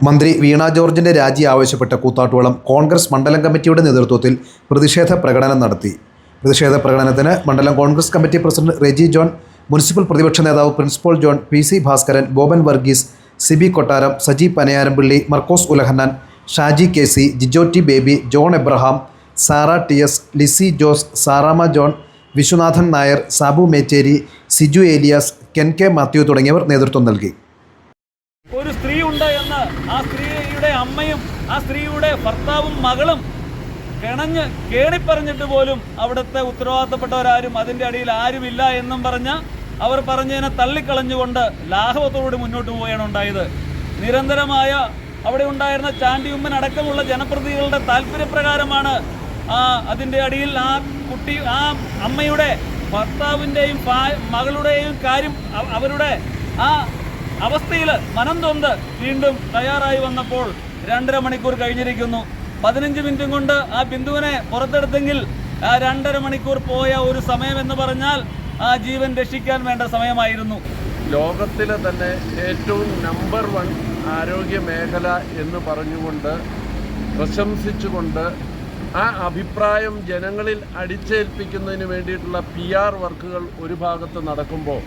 മന്ത്രി വീണ ജോർജിന്റെ രാജി ആവശ്യപ്പെട്ട കൂത്താട്ടുകുളം കോൺഗ്രസ് മണ്ഡലം കമ്മിറ്റിയുടെ നേതൃത്വത്തിൽ പ്രതിഷേധ പ്രകടനം നടത്തി. പ്രതിഷേധ പ്രകടനത്തിന് മണ്ഡലം Congress committee president Reji John municipal പ്രതിപക്ഷ നേതാവ് principal John P C Bhaskaran Boban Varghese Sibi Kottaram Saji Panayarampilly Markose Ulahannan Shaji K C ജിജോറ്റി Baby John Abraham Sara T S Lissy Jose Saramma John Viswanathan Nair Sabu Mecheri Siju Elias കെൻ കെ മാത്യു തുടങ്ങിയവർ നേതൃത്വം നൽകി ഒരു സ്ത്രീ ഉണ്ട് എന്ന് ആ സ്ത്രീയുടെ അമ്മയും ആ സ്ത്രീയുടെ ഭർത്താവും മകളും കിണഞ്ഞ് കേണിപ്പറഞ്ഞിട്ട് പോലും അവിടുത്തെ ഉത്തരവാദിത്തപ്പെട്ടവരാരും അതിന്റെ അടിയിൽ ആരുമില്ല എന്നും പറഞ്ഞ് അവർ പറഞ്ഞതിനെ തള്ളിക്കളഞ്ഞുകൊണ്ട് ലാഘവത്തോടുകൂടി മുന്നോട്ട് പോവുകയാണ് ഉണ്ടായത്. നിരന്തരമായ അവിടെ ഉണ്ടായിരുന്ന ചാണ്ടിയുമ്മൻ അടക്കമുള്ള ജനപ്രതിനിധികളുടെ താല്പര്യപ്രകാരമാണ് ആ അതിന്റെ അടിയിൽ ആ കുട്ടി ആ അമ്മയുടെ ഭർത്താവിന്റെയും മകളുടെയും കാര്യം അവരുടെ ആ അവസ്ഥയിൽ മനം തൊന്ത് വീണ്ടും തയ്യാറായി വന്നപ്പോൾ രണ്ടര മണിക്കൂർ കഴിഞ്ഞിരിക്കുന്നു. പതിനഞ്ച് മിനിറ്റും കൊണ്ട് ആ ബിന്ദുവിനെ പുറത്തെടുത്തെങ്കിൽ രണ്ടര മണിക്കൂർ പോയ ഒരു സമയം എന്ന് പറഞ്ഞാൽ ആ ജീവൻ രക്ഷിക്കാൻ വേണ്ട സമയമായിരുന്നു. ലോകത്തിലെ തന്നെ ഏറ്റവും നമ്പർ വൺ ആരോഗ്യ മേഖല എന്ന് പറഞ്ഞുകൊണ്ട് പ്രശംസിച്ചുകൊണ്ട് ആ അഭിപ്രായം ജനങ്ങളിൽ അടിച്ചേൽപ്പിക്കുന്നതിന് വേണ്ടിയിട്ടുള്ള പി ആർ വർക്കുകൾ ഒരു ഭാഗത്ത് നടക്കുമ്പോൾ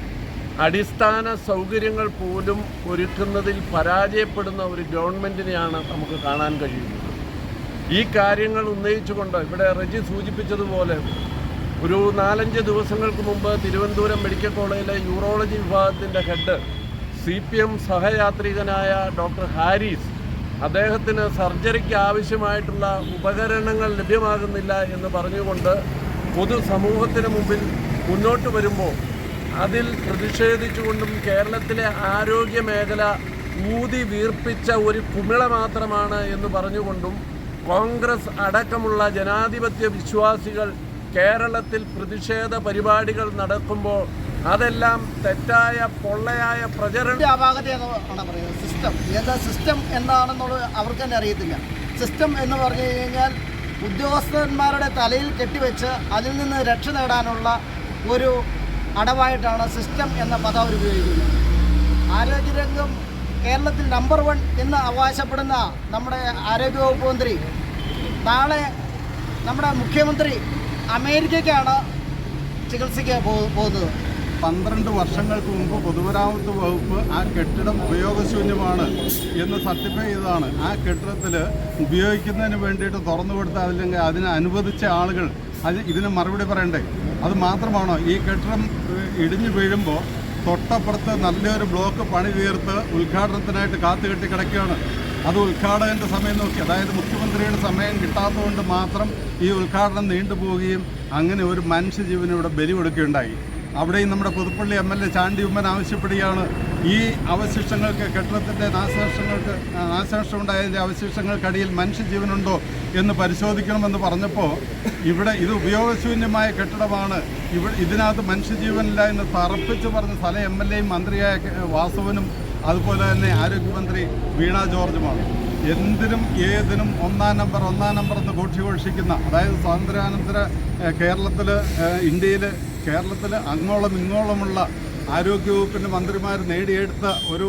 അടിസ്ഥാന സൗകര്യങ്ങൾ പോലും ഒരുക്കുന്നതിൽ പരാജയപ്പെടുന്ന ഒരു ഗവൺമെന്റിനെയാണ് നമുക്ക് കാണാൻ കഴിയുന്നത്. ഈ കാര്യങ്ങൾ ഉന്നയിച്ചുകൊണ്ട് ഇവിടെ റജി സൂചിപ്പിച്ചതുപോലെ ഒരു നാലഞ്ച് ദിവസങ്ങൾക്ക് മുമ്പ് തിരുവനന്തപുരം മെഡിക്കൽ കോളേജിലെ യൂറോളജി വിഭാഗത്തിന്റെ ഹെഡ് സി പി എം സഹയാത്രികനായ ഡോക്ടർ ഹാരിസ് അദ്ദേഹത്തിന് സർജറിക്ക് ആവശ്യമായിട്ടുള്ള ഉപകരണങ്ങൾ ലഭ്യമാകുന്നില്ല എന്ന് പറഞ്ഞുകൊണ്ട് പൊതുസമൂഹത്തിന് മുമ്പിൽ മുന്നോട്ട് വരുമ്പോൾ അതിൽ പ്രതിഷേധിച്ചുകൊണ്ടും കേരളത്തിലെ ആരോഗ്യ മേഖല ഊതി വീർപ്പിച്ച ഒരു കുമിള മാത്രമാണ് എന്ന് പറഞ്ഞുകൊണ്ടും കോൺഗ്രസ് അടക്കമുള്ള ജനാധിപത്യ വിശ്വാസികൾ കേരളത്തിൽ പ്രതിഷേധ പരിപാടികൾ നടക്കുമ്പോൾ അതെല്ലാം തെറ്റായ പൊള്ളയായ പ്രചരണം സിസ്റ്റം എന്താ സിസ്റ്റം എന്താണെന്നുള്ളത് അവർക്ക് തന്നെ അറിയത്തില്ല. സിസ്റ്റം എന്ന് പറഞ്ഞു കഴിഞ്ഞാൽ ഉദ്യോഗസ്ഥന്മാരുടെ തലയിൽ കെട്ടിവെച്ച് അതിൽ നിന്ന് രക്ഷ നേടാനുള്ള ഒരു അടവായിട്ടാണ് സിസ്റ്റം എന്ന പദം അവർ ഉപയോഗിക്കുന്നത്. ആരോഗ്യരംഗം കേരളത്തിൽ നമ്പർ വൺ എന്ന് അവകാശപ്പെടുന്ന നമ്മുടെ ആരോഗ്യവകുപ്പ് മന്ത്രി നാളെ നമ്മുടെ മുഖ്യമന്ത്രി അമേരിക്കയ്ക്കാണ് ചികിത്സയ്ക്ക് പോകുന്നത്. പന്ത്രണ്ട് വർഷങ്ങൾക്ക് മുമ്പ് പൊതുമരാമത്ത് വകുപ്പ് ആ കെട്ടിടം ഉപയോഗശൂന്യമാണ് എന്ന് സർട്ടിഫൈ ചെയ്തതാണ്. ആ കെട്ടിടത്തിൽ ഉപയോഗിക്കുന്നതിന് വേണ്ടിയിട്ട് തുറന്നു കൊടുത്ത അതില്ലെങ്കിൽ അതിനെ ആളുകൾ അത് ഇതിന് മറുപടി പറയണ്ടേ? അത് മാത്രമാണോ? ഈ കെട്ടിടം ഇടിഞ്ഞു വീഴുമ്പോൾ തൊട്ടപ്പുറത്ത് നല്ലൊരു ബ്ലോക്ക് പണി തീർത്ത് ഉദ്ഘാടനത്തിനായിട്ട് കാത്തുകെട്ടി കിടക്കുകയാണ്. അത് ഉദ്ഘാടകന്റെ സമയം നോക്കി. അതായത് മുഖ്യമന്ത്രിയുടെ സമയം കിട്ടാത്തതുകൊണ്ട് മാത്രം ഈ ഉദ്ഘാടനം നീണ്ടുപോവുകയും അങ്ങനെ ഒരു മനുഷ്യജീവനിവിടെ ബലി കൊടുക്കുകയുണ്ടായി. അവിടെയും നമ്മുടെ Puthuppally M L A Chandy Oommen ആവശ്യപ്പെടുകയാണ്. ഈ അവശിഷ്ടങ്ങൾക്ക് കെട്ടിടത്തിന്റെ നാശനഷ്ടങ്ങൾക്ക് നാശനഷ്ടമുണ്ടായതിന്റെ അവശിഷ്ടങ്ങൾക്കടിയിൽ മനുഷ്യജീവനുണ്ടോ എന്ന് പരിശോധിക്കണമെന്ന് പറഞ്ഞപ്പോൾ ഇവിടെ ഇത് ഉപയോഗശൂന്യമായ കെട്ടിടമാണ്. ഇവിടെ ഇതിനകത്ത് മനുഷ്യജീവനില്ല എന്ന് തറപ്പിച്ച് പറഞ്ഞ സ്ഥല എം എൽ എയും മന്ത്രിയായ വാസുവിനും അതുപോലെ തന്നെ ആരോഗ്യമന്ത്രി വീണ ജോർജുമാണ്. എന്തിനും ഏതിനും ഒന്നാം നമ്പർ ഒന്നാം നമ്പർ എന്ന് ഘോഷിഘോഷിക്കുന്ന അതായത് സ്വാതന്ത്ര്യാനന്തര കേരളത്തിൽ ഇന്ത്യയിൽ കേരളത്തിൽ അങ്ങോളം ഇങ്ങോളമുള്ള ആരോഗ്യവകുപ്പിന്റെ മന്ത്രിമാർ നേടിയെടുത്ത ഒരു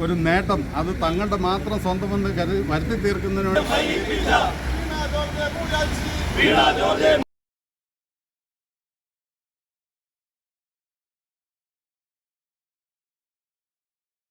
ഒരു നേട്ടം. അത് തങ്ങളുടെ മാത്രം സ്വന്തമെന്ന് കരുതി വരുത്തി തീർക്കുന്നതിനോട്